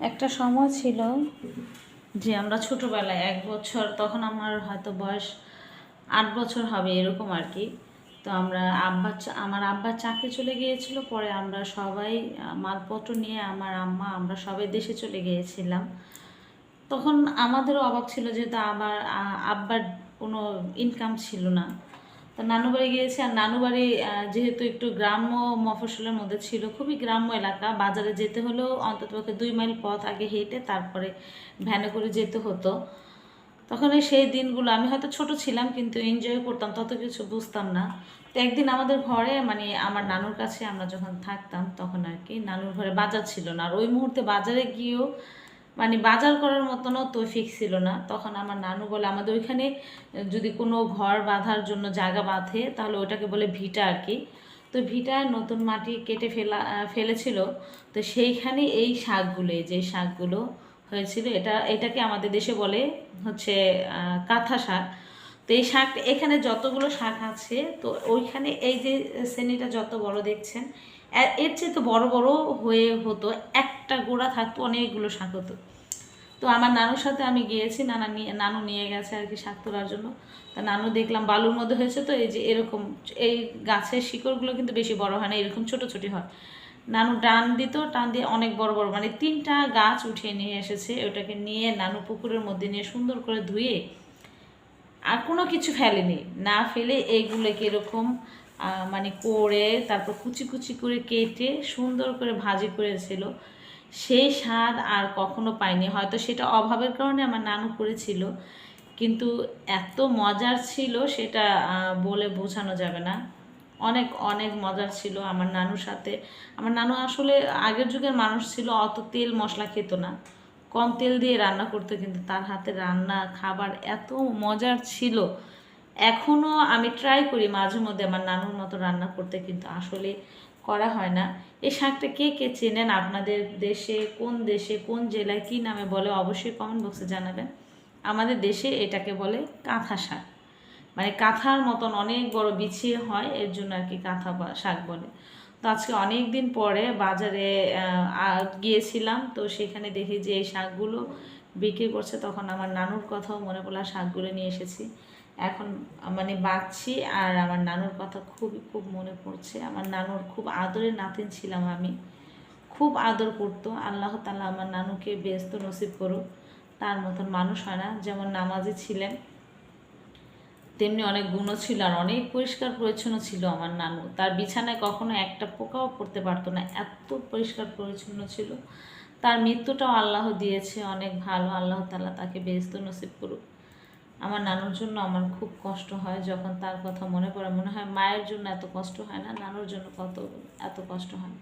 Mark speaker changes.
Speaker 1: একটা সময় ছিল যে আমরা ছোটোবেলায় এক বছর, তখন আমার হয়তো বয়স আট বছর হবে এরকম আর কি। তো আমরা আব্বা আমার আব্বা চাকরি চলে গিয়েছিল, পরে আমরা সবাই মালপত্র নিয়ে আমার আম্মা, আমরা সবাই দেশে চলে গিয়েছিলাম। তখন আমাদেরও অবাক ছিল যেহেতু আবার আব্বার কোনো ইনকাম ছিল না। তো নানু বাড়ি গিয়েছি, আর নানু বাড়ি যেহেতু একটু গ্রাম্য মফস্বলের মধ্যে ছিল, খুবই গ্রাম্য এলাকা, বাজারে যেতে হলেও অন্ততপক্ষে দুই মাইল পথ আগে হেঁটে তারপরে ভ্যানে করে যেতে হতো। তখন সেই দিনগুলো, আমি হয়তো ছোট ছিলাম কিন্তু এনজয় করতাম, তত কিছু বুঝতাম না। তো একদিন আমাদের ঘরে মানে আমার নানুর কাছে আমরা যখন থাকতাম, তখন আর কি, নানুর ঘরে বাজার ছিল না। আর ওই মুহূর্তে বাজারে গিয়েও মানে বাজার করার মতনও তৌফিক ছিল না। তখন আমার নানু বলে, আমাদের ওইখানে যদি কোনো ঘর বাঁধার জন্য জায়গা বাঁধে, তাহলে ওটাকে বলে ভিটা আর কি। তো ভিটায় নতুন মাটি কেটে ফেলা, ফেলেছিল। তো সেইখানে এই শাকগুলো যে শাকগুলো হয়েছিল, এটা, এটাকে আমাদের দেশে বলে হচ্ছে কাঁথা শাক। তো এই শাক, এখানে যতগুলো শাক আছে, তো ওইখানে এই যে শ্রেণীটা যত বড় দেখছেন এর চেয়ে তো বড় বড় হয়ে হতো একটা গোড়া থাকতো, অনেকগুলো শাক হতো। তো আমার নানুর সাথে আমি গিয়েছি, নানা নিয়ে, নানু নিয়ে গেছে আর কি শাক তোলার জন্য। তা নানু দেখলাম বালুর মধ্যে হয়েছে তো, এই যে এরকম, এই গাছের শিকড়গুলো কিন্তু বেশি বড় হয় না, এরকম ছোট ছোটি হয়। নানু টান দিত, টান দিয়ে অনেক বড় বড় মানে তিনটা গাছ উঠিয়ে নিয়ে এসেছে, ওটাকে নিয়ে নানু পুকুরের মধ্যে নিয়ে সুন্দর করে ধুয়ে আর কোনো কিছু ফেলেনি। না ফেলে এইগুলোকে এরকম মানে করে তারপর কুচি কুচি করে কেটে সুন্দর করে ভাজি করেছিল। সেই স্বাদ আর কখনো পাইনি হয়তো সেটা অভাবের কারণে আমার নানু করেছিল, কিন্তু এত মজার ছিল সেটা বলে বোঝানো যাবে না। অনেক অনেক মজার ছিল আমার নানুর সাথে। আমার নানু আসলে আগের যুগের মানুষ ছিল, অত তেল মশলা খেত না। কম তেল দিয়ে রান্না করতো, কিন্তু তার হাতে রান্না, খাবার এত মজার ছিল। এখনও আমি ট্রাই করি মাঝে মধ্যে আমার নানুর মতো রান্না করতে, কিন্তু আসলে করা হয় না। এই শাকটা কে কে চেনেন? আপনাদের দেশে, কোন দেশে, কোন জেলায় কী নামে বলে অবশ্যই কমেন্ট বক্সে জানাবেন। আমাদের দেশে এটাকে বলে কাঁথা শাক। মানে কাঁথার মতন অনেক বড় বিছিয়ে হয়, এর জন্য আর কি কাঁথা শাক বলে। তো আজকে অনেক দিন পরে বাজারে গিয়েছিলাম, তো সেখানে দেখি যে এই শাকগুলো বিক্রি করছে। তখন আমার নানুর কথাও মনে পড়ল শাকগুলো নিয়ে এসেছি। এখন মানে বাঁচছি আর আমার নানুর কথা খুবই, খুব মনে পড়ছে। আমার নানুর খুব আদরের নাতিন ছিলাম আমি। খুব আদর করতো। আল্লাহ তালা আমার নানুকে ব্যস্ত নসিব করুক। তার মতন মানুষ হয় না। যেমন নামাজি ছিলেন, তেমনি অনেক গুণও ছিল আর অনেক পরিষ্কার পরিচ্ছন্ন ছিল আমার নানু। তার বিছানায় কখনো একটা পোকাও পড়তে পারতো না। এত পরিষ্কার পরিচ্ছন্ন ছিল। তার মৃত্যুটাও আল্লাহ দিয়েছে। অনেক ভালো। আল্লাহ তালা তাকে ব্যস্ত নসিব করুক। আমার নানুর জন্য আমার খুব কষ্ট হয়, যখন তার কথা মনে পড়ে, মনে হয় মায়ের জন্য এত কষ্ট হয় না, নানুর জন্য কত, এত কষ্ট হয়।